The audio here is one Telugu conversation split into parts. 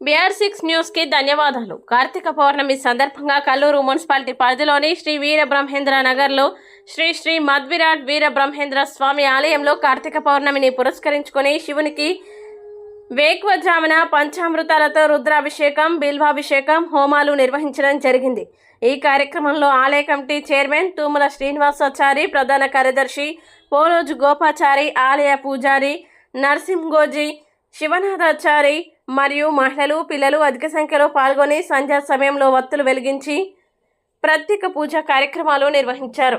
బీఆర్ సిక్స్ న్యూస్కి ధన్యవాదాలు. కార్తీక పౌర్ణమి సందర్భంగా కల్లూరు మున్సిపాలిటీ పరిధిలోని శ్రీ వీర బ్రహ్మేంద్ర నగర్లో శ్రీ శ్రీ మద్విరాట్ వీర బ్రహ్మేంద్ర స్వామి ఆలయంలో కార్తీక పౌర్ణమిని పురస్కరించుకుని శివునికి వేకువజామున పంచామృతాలతో రుద్రాభిషేకం బిల్వాభిషేకం హోమాలు నిర్వహించడం జరిగింది. ఈ కార్యక్రమంలో ఆలయ కమిటీ చైర్మన్ తూముల శ్రీనివాసాచారి ప్రధాన కార్యదర్శి పోరోజు గోపాచారి ఆలయ పూజారి నరసింహోజీ శివనాథాచారి మరియు మహిళలు పిల్లలు అధిక సంఖ్యలో పాల్గొని సంధ్యా సమయంలో వత్తులు వెలిగించి ప్రత్యేక పూజా కార్యక్రమాలు నిర్వహించారు.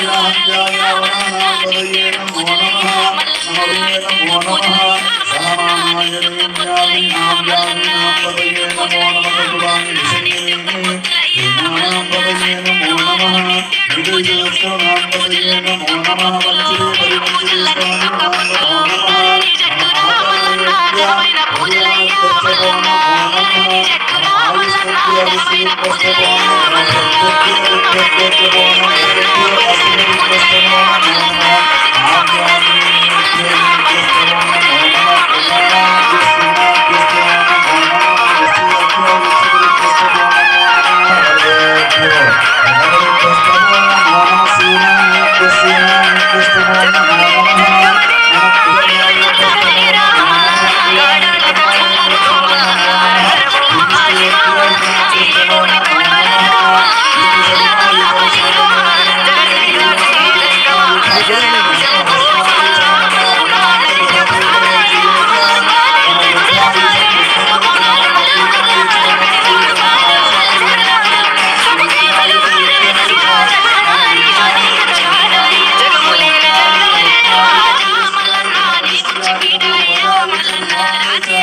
పూజలయ్యా ఓం శ్రీ ఇమాయ విద్యాయ నమో ఉయ్యాల राजे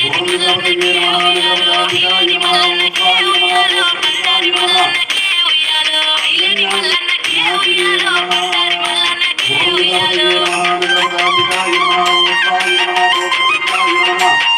మల్లన్నకే ఉయ్యాలో ఉయ్యాల ఉయ్యాలో ఉయ్యాలో కుమరెల్లి మల్లన్నకే సక్కెడు